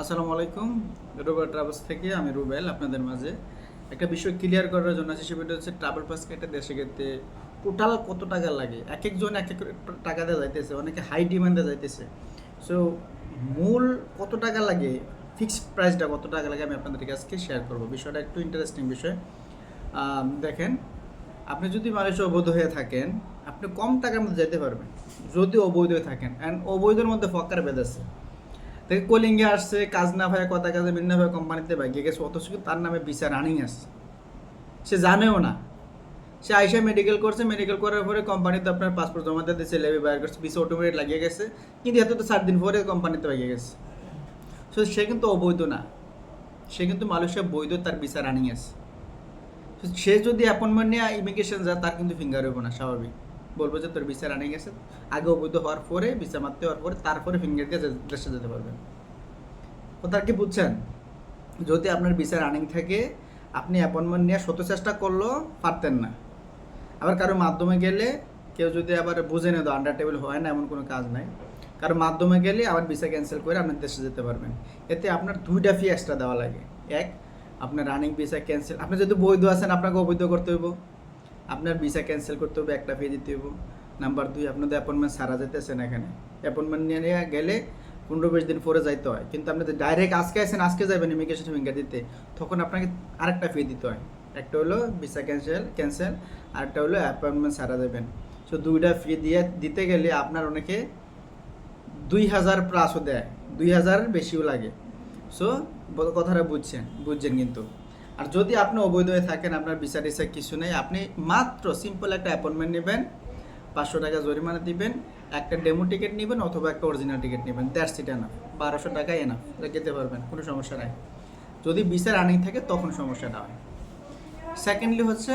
আসসালামু আলাইকুম, রুবেল ট্রাভেলস থেকে, আমি রুবেল আপনাদের মাঝে। একটা বিষয় ক্লিয়ার করার জন্য আছে সেটা হচ্ছে ট্রাভেল পাস একটা দেশে গেতে টোটাল কত টাকা লাগে? এক একজন এক এক টাকা দিয়ে যাইতেছে, অনেকে হাই ডিমান্ডে যাইতেছে। সো মূল কত টাকা লাগে? ফিক্সড প্রাইসটা কত টাকা লাগে আমি আপনাদের কাছে শেয়ার করব। বিষয়টা একটু ইন্টারেস্টিং বিষয়। দেখেন, আপনি যদি মালয়েশিয়া অবৈধ হয়ে থাকেন, আপনি কম টাকার মধ্যে যেতে পারবেন। যদি অবৈধ হয়ে থাকেন অ্যান্ড অবৈধের মধ্যে ফক্কার বেঁধেছে। দেখে কলিঙ্গে আসছে, কাজ না ভাই কথা কাজে বিভিন্ন ভাই কোম্পানিতে ভাগিয়ে গেছে। অথচ তার নামে বিচার রানিং আসছে? সে জানেও না। সে আইসা মেডিকেল করছে মেডিকেল করার পরে কোম্পানিতে আপনার পাসপোর্ট জমা দিচ্ছে লেবি বাইর করছে ভিসা অটোমেটিক লাগিয়ে গেছে। কিন্তু এত তো সাত দিন পরে কোম্পানিতে ভাগিয়ে গেছে। সো সে কিন্তু অবৈধ না। সে কিন্তু মালয়েশিয়া বৈধ তার বিচার রানিং আছে সে যদি অ্যাপয়েন্টমেন্ট নিয়ে ইমিগ্রেশন যায় তার কিন্তু ফিঙ্গার হইব না, স্বাভাবিক। বলব যে তোর ভিসা রানিং আছে। আগে অবৈধ হওয়ার পরে ভিসা মারতে হওয়ার পরে তারপরে ফিঙ্গার দিয়ে দেশে যেতে পারবেন। কথা কি বুঝছেন? যদি আপনার ভিসা রানিং থাকে, আপনি অ্যাপয়েন্টমেন্ট নিয়ে শত চেষ্টা করলেও পারতেন না। আবার কারও মাধ্যমে গেলে কেউ যদি আবার বুঝে নেয় আন্ডার টেবিল হয় না, এমন কোনো কাজ নাই। কারও মাধ্যমে গেলে আবার ভিসা ক্যান্সেল করে আপনার দেশে যেতে পারবেন। এতে আপনার দুইটা ফি এক্সট্রা দেওয়া লাগে। এক, আপনার রানিং ভিসা ক্যান্সেল আপনি যদি বৈধ আছেন, আপনাকে অবৈধ করতে হইব। আপনার ভিসা ক্যান্সেল করতে হবে, একটা ফি দিতে হইব নাম্বার দুই, আপনাদের অ্যাপয়েন্টমেন্ট সারা যেতেছেন এখানে। অ্যাপয়েন্টমেন্ট নিয়ে গেলে পনেরো বিশ দিন পরে যাইতে হয়। কিন্তু আপনি যদি ডাইরেক্ট আজকে আসেন, আজকে যাবেন ইমিগ্রেশন ফিঙ্গার দিতে, তখন আপনাকে আরেকটা ফি দিতে হয়। একটা হলো ভিসা ক্যান্সেল ক্যান্সেল আরেকটা হলো অ্যাপয়েন্টমেন্ট সারা দেবেন সো দুইটা ফি দিয়ে দিতে গেলে আপনার অনেকে দুই হাজার প্লাসও দেয়। দুই হাজার বেশিও লাগে। সো কথাটা বুঝছেন বুঝছেন কিন্তু। আর যদি আপনি অবৈধ হয়ে থাকেন, আপনার বিচার টিচার কিছু নেই, আপনি মাত্র সিম্পল একটা অ্যাপয়েন্টমেন্ট নেবেন, পাঁচশো টাকা জরিমানা দিবেন, একটা ডেমো টিকিট নেবেন অথবা একটা অরিজিনাল টিকিট নেবেন। দ্যাটস ইট এনাফ বারোশো টাকা এনাফ এটা যেতে পারবেন, কোনো সমস্যা নাই। যদি বিচার রানিং থাকে, তখন সমস্যাটা হয়। সেকেন্ডলি হচ্ছে,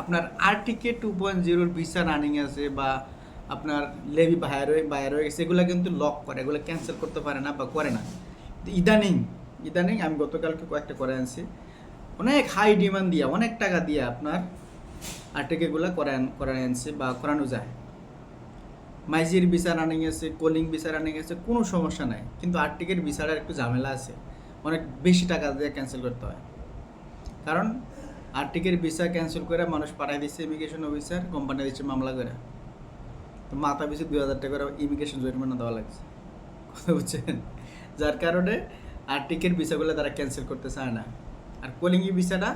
আপনার আর টিকে টু পয়েন্ট জিরোর ভিসা রানিং আছে বা আপনার লেভি বাইরে বাইরে হয়ে গেছে, এগুলো কিন্তু লক করে, এগুলো ক্যান্সেল করতে পারে না বা করে না। ইদানিং ইদানিং আমি গতকালকে কয়েকটা করে আনছি। অনেক হাই ডিমান্ড দিয়ে, অনেক টাকা দিয়ে আপনার আর্টিকেগুলো করান, করানো আনছে বা করানো যায়। মাইজির বিচার রানিং আছে কোলিং বিচার রানিং আছে, কোনো সমস্যা নাই। কিন্তু আর্টিকের ভিসাটা একটু ঝামেলা আছে। অনেক বেশি টাকা দিয়ে ক্যান্সেল করতে হয়। কারণ আর্টিকের ভিসা ক্যান্সেল করে মানুষ পাঠাই দিচ্ছে ইমিগ্রেশন অফিসার কোম্পানি দিচ্ছে মামলা করে। তো মাথা পিছু দুই হাজার টাকা করে ইমিগ্রেশন জরিমানা দেওয়া লাগছে। কথা বুঝছেন? যার কারণে আর্টিকের ভিসাগুলো তারা ক্যান্সেল করতে চায় না। আর কোলিংই ভিসাটা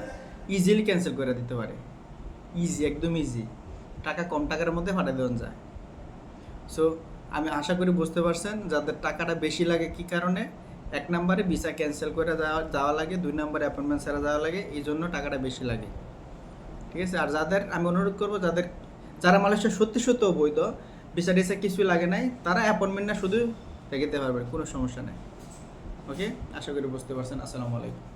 ইজিলি ক্যান্সেল করে দিতে পারে। ইজি একদম ইজি টাকা কম টাকার মধ্যে পাঠিয়ে দেওয়া যায়। সো আমি আশা করি বুঝতে পারছেন, যাদের টাকাটা বেশি লাগে কি কারণে? এক নম্বরে ভিসা ক্যান্সেল করে যাওয়া যাওয়া লাগে। দুই নম্বরে অ্যাপয়েন্টমেন্ট ছাড়া যাওয়া লাগে। এই জন্য টাকাটা বেশি লাগে। ঠিক আছে? আর যাদের, আমি অনুরোধ করব, যাদের, যারা মালয়েশিয়া সত্যি সত্যি বৈধ ভিসা টিসা কিছুই লাগে নাই, তারা অ্যাপয়েন্টমেন্ট না শুধু রেখেতে পারবে কোনো সমস্যা নেই। ওকে আশা করি বুঝতে পারছেন। আসসালামু আলাইকুম।